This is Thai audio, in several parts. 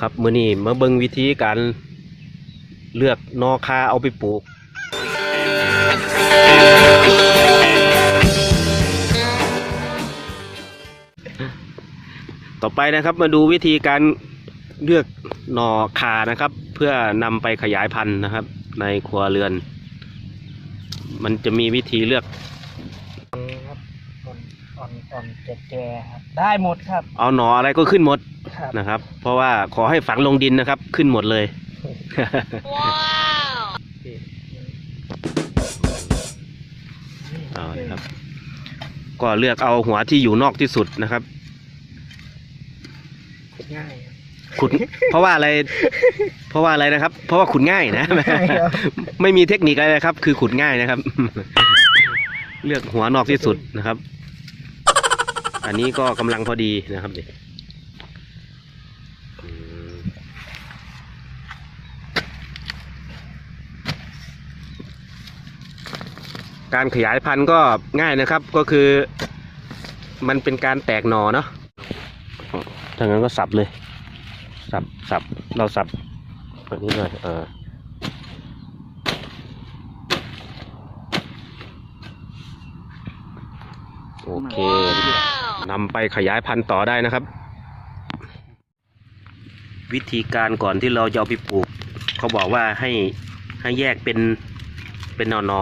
ครับมื้อนี้มาเบิ่งวิธีการเลือกนอคาเอาไปปลูก ต่อไปนะครับมาดูวิธีการเลือกหนอคานะครับ เพื่อนำไปขยายพันธุ์นะครับ ในครัวเรือน มันจะมีวิธีเลือกครับอ่อนอ่อนอ่อนแก่ๆครับได้หมดครับ เอาหนออะไรก็ขึ้นหมดครับ นะครับ เพราะว่าขอให้ฝังลงดินนะครับ ขึ้นหมดเลยเอาเลยครับ ก็เลือกเอาหัวที่อยู่นอกที่สุดนะครับง่ายครับขุด เพราะว่าอะไร เพราะว่าอะไรนะครับ เพราะว่าขุดง่ายนะง่ายครับไม่มีเทคนิคอะไรนะครับ คือขุดง่ายนะครับ เลือกหัวนอกที่สุดนะครับ อันนี้ก็กำลังพอดีนะครับเนี่ย การขยายพันธุ์ก็ง่ายนะครับก็คือ มันเป็นการแตกหนอเนาะถ้างั้นก็สับเลย สับสับเราสับแบบนี้เลยเออโอเคนำไปขยายพันธุ์ต่อได้นะครับ วิธีการก่อนที่เราจะเอาไปปลูก เขาบอกว่าให้ให้แยกเป็นเป็นหนอหน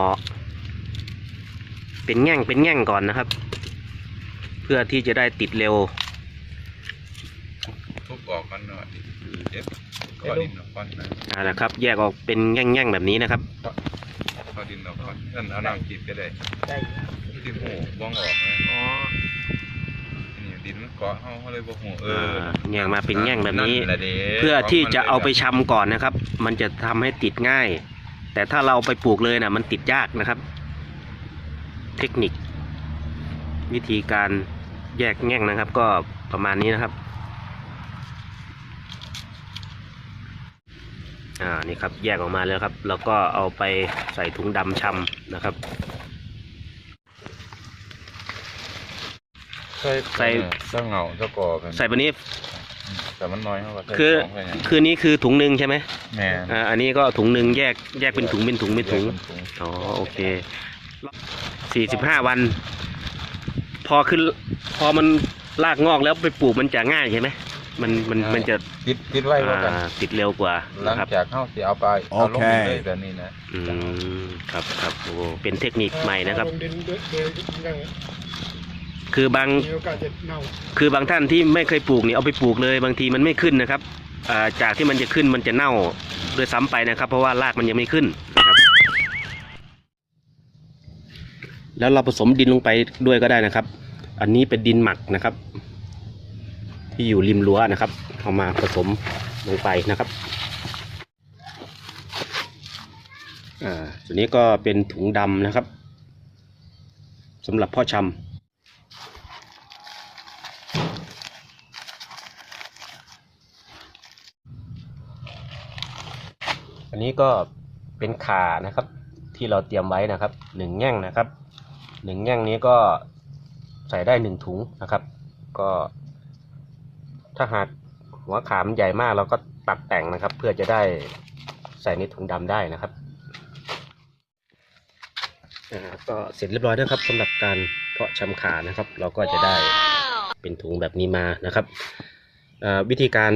เป็นแง่งเป็นแง่งก่อนนะครับ เพื่อที่จะได้ติดเร็วทุบออกกันหน่อยเจ็บก็ดินออกก่อนนะอ่านะครับ แยกออกเป็นแง่งๆแบบนี้นะครับก็ดินออกก่อนนั่นเอาน้ำจีบก็ได้ได้ครับที่หูบ้องออกนะอ๋อนี่ดินมันเกาะเขาเขาเลยบ่หูเอออ่าแง่งมาเป็นแง่งแบบนี้แหละด้เพื่อที่จะเอาไปชำก่อนนะครับ มันจะทำให้ติดง่าย แต่ถ้าเราไปปลูกเลยนะมันติดยากนะครับ เทคนิค วิธีการแยกแง่งนะครับ ก็ประมาณนี้นะครับอ่านี่ครับแยกออกมาแล้วครับ แล้วก็เอาไปใส่ถุงดำชำนะครับใส่ใส่เส้าเหงาเส้าก่อกันใส่แบบนี้แต่มันน้อยเขาก็ใส่คือสงไปย่างคือนี้คือถุงหนึ่งใช่ไหมแม่อ่าอันนี้ก็ถุงหนึ่งแยกแยกเป็นถุงเป็นถุงเป็นถุงอ๋อโอเค สี่สิบห้าวัน พอขึ้น พอมันรากงอกแล้วไปปลูกมันจะง่ายใช่ไหมมันมันมันจะคิดคิดไว้ว่ากันอ่าติดเร็วกว่าหลังนะครับ จากเข้าสิเอาไปเอาลงดินเลยแบบนี้นะอืมครับครับโอ้เป็นเทคนิคใหม่นะครับ ลงดินเร็วได้คือบาง มีโอกาสจะเน่าคือบางท่านที่ไม่เคยปลูกเนี่ยเอาไปปลูกเลย บางทีมันไม่ขึ้นนะครับอ่าจากที่มันจะขึ้นมันจะเน่าด้วยซ้ำไปนะครับ เพราะว่ารากมันยังไม่ขึ้นนะครับ แล้วเราผสมดินลงไปด้วยก็ได้นะครับ อันนี้เป็นดินหมักนะครับ ที่อยู่ริมรั้วนะครับเอามาผสมลงไปนะครับอ่าส่วนนี้ก็เป็นถุงดำนะครับสำหรับพ่อชำอันนี้ก็เป็นขานะครับที่เราเตรียมไว้นะครับหนึ่งแง่งนะครับ หนึ่งแง่งนี้ก็ใส่ได้หนึ่งถุงนะครับ ก็ ถ้าหากหัวขามันใหญ่มากเราก็ตัดแต่งนะครับ เพื่อจะได้ใส่ในถุงดำได้นะครับก็เสร็จเรียบร้อยแล้วครับสำหรับการเพาะชำขานะครับ เราก็จะได้เป็นถุงแบบนี้มานะครับวิธีการ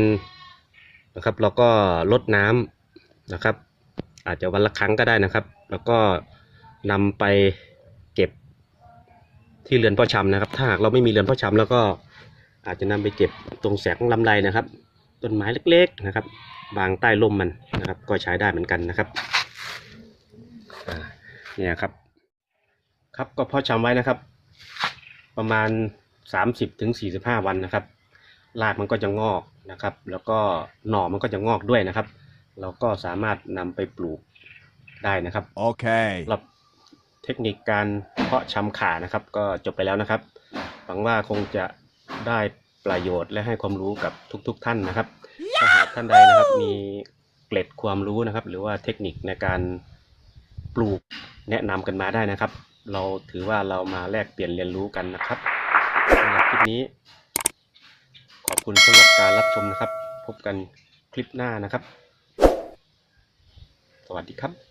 นะครับ เราก็ลดน้ำนะครับ อาจจะวันละครั้งก็ได้นะครับ แล้วก็นำไป ที่เรือนพ่อชำนะครับ ถ้าหากเราไม่มีเรือนพ่อชำแล้วก็อาจจะนำไปเก็บตรงแสงลำไรนะครับ ต้นไม้เล็กๆนะครับบางใต้ร่มมันนะครับ ก็ใช้ได้เหมือนกันนะครับอ่าเนี่ยครับ ครับก็พ่อชำไว้นะครับ ประมาณ 30ถึง45วันนะครับรากมันก็จะงอกนะครับ แล้วก็หน่อมันก็จะงอกด้วยนะครับ เราก็สามารถนำไปปลูกได้นะครับ Okay. สำหรับ เทคนิคการเพาะชำขานะครับ ก็จบไปแล้วนะครับ หวังว่าคงจะได้ประโยชน์และให้ความรู้กับทุกๆทท่านนะครับถ้าหากท่านใดนะครับมีเกล็ดความรู้นะครับ หรือว่าเทคนิคในการปลูกแนะนำกันมาได้นะครับ เราถือว่าเรามาแลกเปลี่ยนเรียนรู้กันนะครับสำหรับคลิปนี้ ขอบคุณสำหรับการรับชมนะครับพพบกันคลิปหน้านะครับ สวัสดีครับ